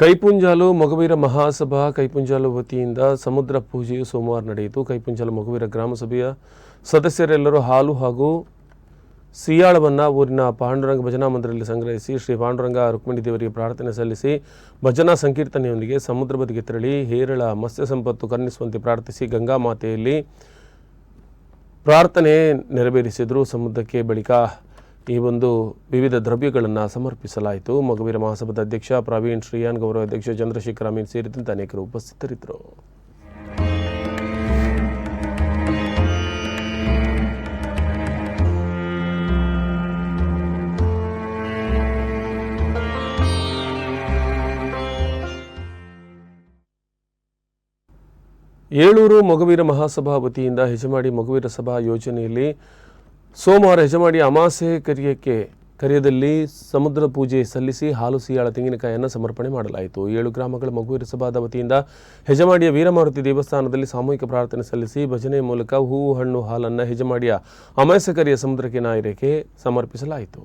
ಕೈಪುಂಜಾಲು ಮಗುವೀರ ಮಹಾಸಭಾ ಕೈಪುಂಜಾಲು ವತಿಯಿಂದ ಸಮುದ್ರ ಪೂಜೆಯು ಸೋಮವಾರ ನಡೆಯಿತು. ಕೈಪುಂಜಾಲು ಮಗುವೀರ ಗ್ರಾಮಸಭೆಯ ಸದಸ್ಯರೆಲ್ಲರೂ ಹಾಲು ಹಾಗೂ ಸಿಯಾಳವನ್ನು ಊರಿನ ಪಾಂಡುರಂಗ ಭಜನಾ ಮಂದಿರದಲ್ಲಿ ಸಂಗ್ರಹಿಸಿ ಶ್ರೀ ಪಾಂಡುರಂಗ ರುಕ್ಮಿಣಿ ದೇವರಿಗೆ ಪ್ರಾರ್ಥನೆ ಸಲ್ಲಿಸಿ ಭಜನಾ ಸಂಕೀರ್ತನೆಯೊಂದಿಗೆ ಸಮುದ್ರ ಬದಿಗೆ ತೆರಳಿ ಹೇರಳ ಮತ್ಸ್ಯ ಸಂಪತ್ತು ಕರುಣಿಸುವಂತೆ ಪ್ರಾರ್ಥಿಸಿ ಗಂಗಾ ಮಾತೆಯಲ್ಲಿ ಪ್ರಾರ್ಥನೆ ನೆರವೇರಿಸಿದರು. ಸಮುದ್ರಕ್ಕೆ ಬಳಿಕ ಈ ಒಂದು ವಿವಿಧ ದ್ರವ್ಯಗಳನ್ನು ಸಮರ್ಪಿಸಲಾಯಿತು. ಮಗುವೀರ ಮಹಾಸಭಾದ ಅಧ್ಯಕ್ಷ ಪ್ರವೀಣ್ ಶ್ರೀಯಾನ್, ಗೌರವ ಅಧ್ಯಕ್ಷ ಚಂದ್ರಶೇಖರ್ ಅಮೀನ್ ಸೇರಿದಂತೆ ಅನೇಕರು ಉಪಸ್ಥಿತರಿದ್ದರು. ಏಳೂರು ಮಗುವೀರ ಮಹಾಸಭಾ ವತಿಯಿಂದ ಹೆಜಮಾಡಿ ಮಗುವೀರ ಸಭಾ ಯೋಜನೆಯಲ್ಲಿ ಸೋಮವಾರ ಹೆಜಮಾಡಿ ಅಮಾಸೆ ಕರಿಯಕ್ಕೆ ಕರಿಯದಲ್ಲಿ ಸಮುದ್ರ ಪೂಜೆ ಸಲ್ಲಿಸಿ ಹಾಲು ಸಿಯಾಳ ತೆಂಗಿನಕಾಯಿಯನ್ನು ಸಮರ್ಪಣೆ ಮಾಡಲಾಯಿತು. ಏಳು ಗ್ರಾಮಗಳ ಮಗುವೀರ ಸಭಾದ ವತಿಯಿಂದ ಹೆಜಮಾಡಿಯ ವೀರಮಾರುತಿ ದೇವಸ್ಥಾನದಲ್ಲಿ ಸಾಮೂಹಿಕ ಪ್ರಾರ್ಥನೆ ಸಲ್ಲಿಸಿ ಭಜನೆ ಮೂಲಕ ಹೂವು, ಹಣ್ಣು, ಹಾಲನ್ನು ಹೆಜಮಾಡಿಯ ಅಮಾಸೆ ಕರಿಯ ಸಮುದ್ರಕ್ಕೆ ನಾಯರಿಗೆ ಸಮರ್ಪಿಸಲಾಯಿತು.